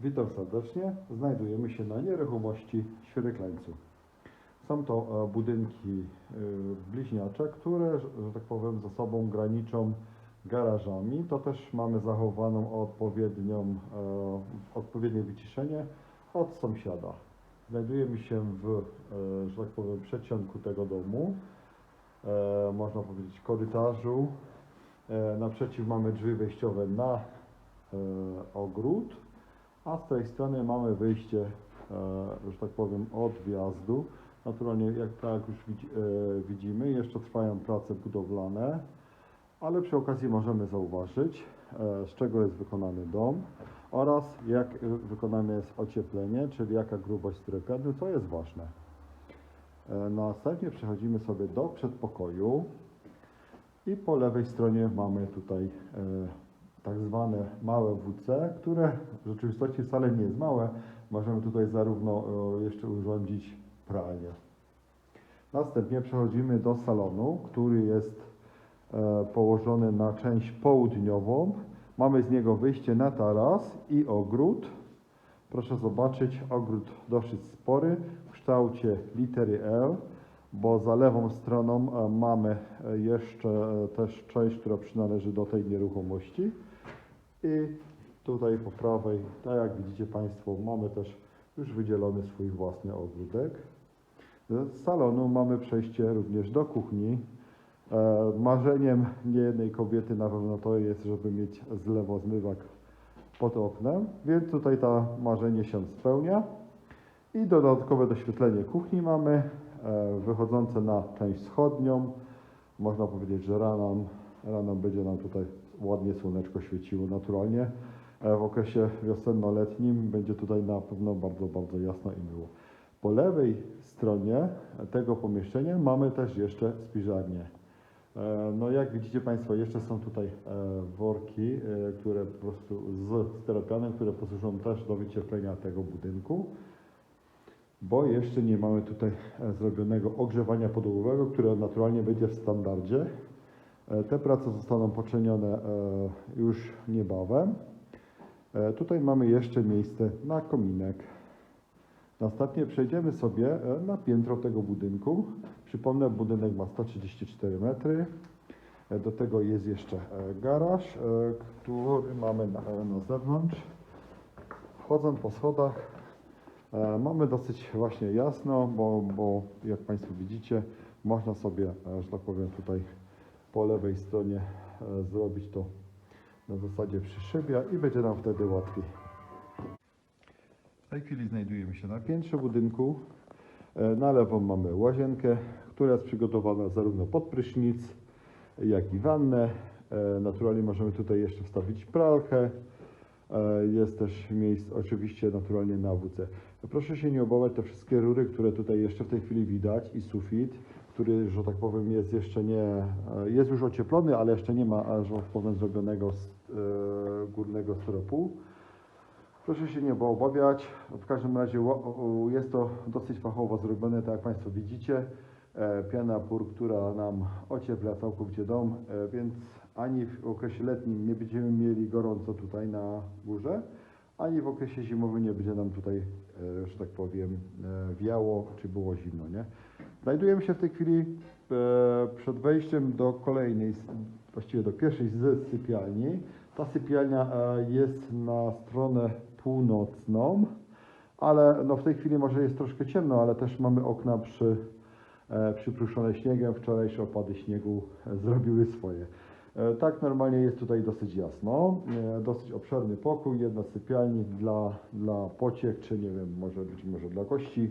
Witam serdecznie. Znajdujemy się na nieruchomości Świeryklańcu. Są to e, budynki e, bliźniacze, które, że tak powiem, ze sobą graniczą garażami. To też mamy zachowaną odpowiednią, e, odpowiednie wyciszenie od sąsiada. Znajdujemy się w, że tak powiem, przedsionku tego domu. Można powiedzieć korytarzu. Naprzeciw mamy drzwi wejściowe na ogród, a z tej strony mamy wyjście, e, że tak powiem, od wjazdu. Naturalnie, jak tak już widzi, e, widzimy, jeszcze trwają prace budowlane, ale przy okazji możemy zauważyć, e, z czego jest wykonany dom oraz jak wykonane jest ocieplenie, czyli jaka grubość styropianu, co jest ważne. E, Następnie przechodzimy sobie do przedpokoju i po lewej stronie mamy tutaj e, tak zwane małe WC, które w rzeczywistości wcale nie jest małe. Możemy tutaj zarówno e, jeszcze urządzić pralnię. Następnie przechodzimy do salonu, który jest e, położony na część południową. Mamy z niego wyjście na taras i ogród. Proszę zobaczyć, ogród dosyć spory w kształcie litery L, bo za lewą stroną e, mamy e, jeszcze e, też część, która przynależy do tej nieruchomości. I tutaj po prawej, tak jak widzicie Państwo, mamy też już wydzielony swój własny ogródek. Z salonu mamy przejście również do kuchni. Marzeniem niejednej kobiety na pewno to jest, żeby mieć zlewozmywak pod oknem, więc tutaj to marzenie się spełnia. I dodatkowe doświetlenie kuchni mamy, wychodzące na część wschodnią. Można powiedzieć, że rano, rano będzie nam tutaj ładnie słoneczko świeciło naturalnie. E, W okresie wiosenno-letnim będzie tutaj na pewno bardzo, bardzo jasno i miło. Po lewej stronie tego pomieszczenia mamy też jeszcze spiżarnię. E, No jak widzicie Państwo, jeszcze są tutaj e, worki, e, które po prostu z styropianem, które posłużą też do wycieplenia tego budynku, bo jeszcze nie mamy tutaj e, zrobionego ogrzewania podłogowego, które naturalnie będzie w standardzie. E, Te prace zostaną poczynione e, już niebawem. Tutaj mamy jeszcze miejsce na kominek. Następnie przejdziemy sobie na piętro tego budynku. Przypomnę, budynek ma 134 metry. Do tego jest jeszcze garaż, który mamy na, na zewnątrz. Wchodząc po schodach mamy dosyć właśnie jasno, bo, bo jak Państwo widzicie, można sobie, e, że tak powiem, tutaj po lewej stronie e, zrobić to na zasadzie przyszybia i będzie nam wtedy łatwiej. W tej chwili znajdujemy się na piętrze budynku. E, Na lewo mamy łazienkę, która jest przygotowana zarówno pod prysznic, jak i wannę. E, Naturalnie możemy tutaj jeszcze wstawić pralkę. E, Jest też miejsce oczywiście naturalnie na WC. Proszę się nie obawiać, te wszystkie rury, które tutaj jeszcze w tej chwili widać i sufit, który, że tak powiem, jest jeszcze nie, e, jest już ocieplony, ale jeszcze nie ma, e, że tak powiem, zrobionego górnego styropu. Proszę się nie obawiać. W każdym razie jest to dosyć fachowo zrobione, tak jak Państwo widzicie. Piana pur, która nam ociepla całkowicie dom, więc ani w okresie letnim nie będziemy mieli gorąco tutaj na górze, ani w okresie zimowym nie będzie nam tutaj, e, że tak powiem, e, wiało czy było zimno. Nie? Znajdujemy się w tej chwili e, przed wejściem do kolejnej, właściwie do pierwszej z sypialni. Ta sypialnia jest na stronę północną, ale no w tej chwili może jest troszkę ciemno, ale też mamy okna przy, przypruszone śniegiem. Wczorajsze opady śniegu zrobiły swoje. E, Tak, normalnie jest tutaj dosyć jasno. E, Dosyć obszerny pokój, jedna sypialni dla, dla pociech, czy nie wiem, może być może dla gości.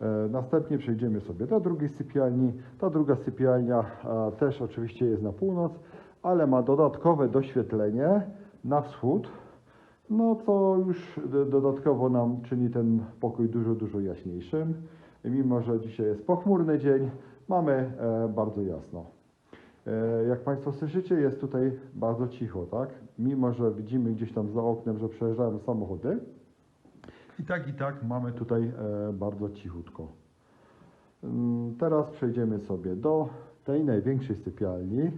E, Następnie przejdziemy sobie do drugiej sypialni. Ta druga sypialnia też oczywiście jest na północ, ale ma dodatkowe doświetlenie na wschód, no co już do- dodatkowo nam czyni ten pokój dużo, dużo jaśniejszym. Mimo, że dzisiaj jest pochmurny dzień, mamy bardzo jasno. E, Jak Państwo słyszycie, jest tutaj bardzo cicho, tak? Mimo, że widzimy gdzieś tam za oknem, że przejeżdżają samochody. I tak, i tak mamy tutaj e, bardzo cichutko. Mm, Teraz przejdziemy sobie do tej największej sypialni.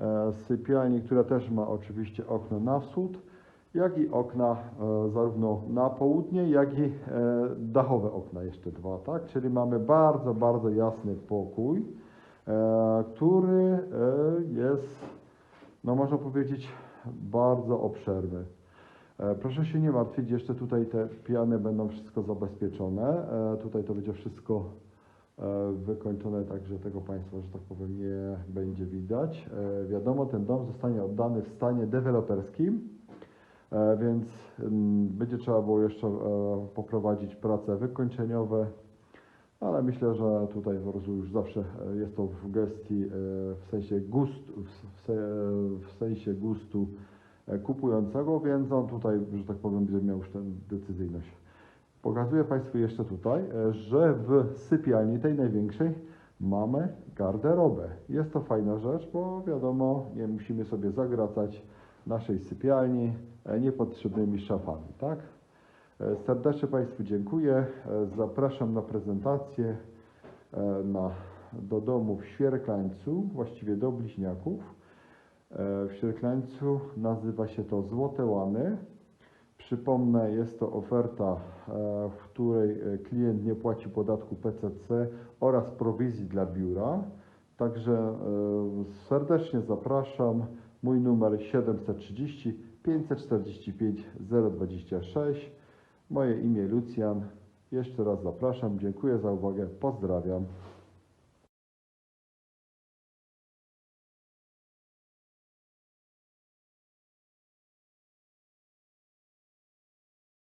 E, Sypialni, która też ma oczywiście okno na wschód jak i okna zarówno na południe, jak i dachowe okna jeszcze dwa, tak? Czyli mamy bardzo, bardzo jasny pokój, który e, jest, no można powiedzieć, bardzo obszerny. E, Proszę się nie martwić, jeszcze tutaj te piany będą wszystko zabezpieczone. E, Tutaj to będzie wszystko e, wykończone tak, że tego Państwa, że tak powiem, nie będzie widać. E, Wiadomo, ten dom zostanie oddany w stanie deweloperskim, e, więc mm, będzie trzeba było jeszcze e, poprowadzić prace wykończeniowe, ale myślę, że tutaj po prostu już zawsze e, jest to w gestii, e, w sensie gustu, w se- w sensie gustu e, kupującego, więc on tutaj, że tak powiem, będzie miał już tę decyzyjność. Pokazuję Państwu jeszcze tutaj, e, że w sypialni tej największej mamy garderobę. Jest to fajna rzecz, bo wiadomo, nie musimy sobie zagracać naszej sypialni e, niepotrzebnymi szafami, tak? E, Serdecznie Państwu dziękuję. E, Zapraszam na prezentację e, na, do domu w Świerklańcu, właściwie do Bliźniaków. W Świerklańcu nazywa się to Złote Łany. Przypomnę, jest to oferta, w której klient nie płaci podatku PCC oraz prowizji dla biura. Także serdecznie zapraszam. Mój numer 730 545 026. Moje imię Lucjan. Jeszcze raz zapraszam. Dziękuję za uwagę. Pozdrawiam.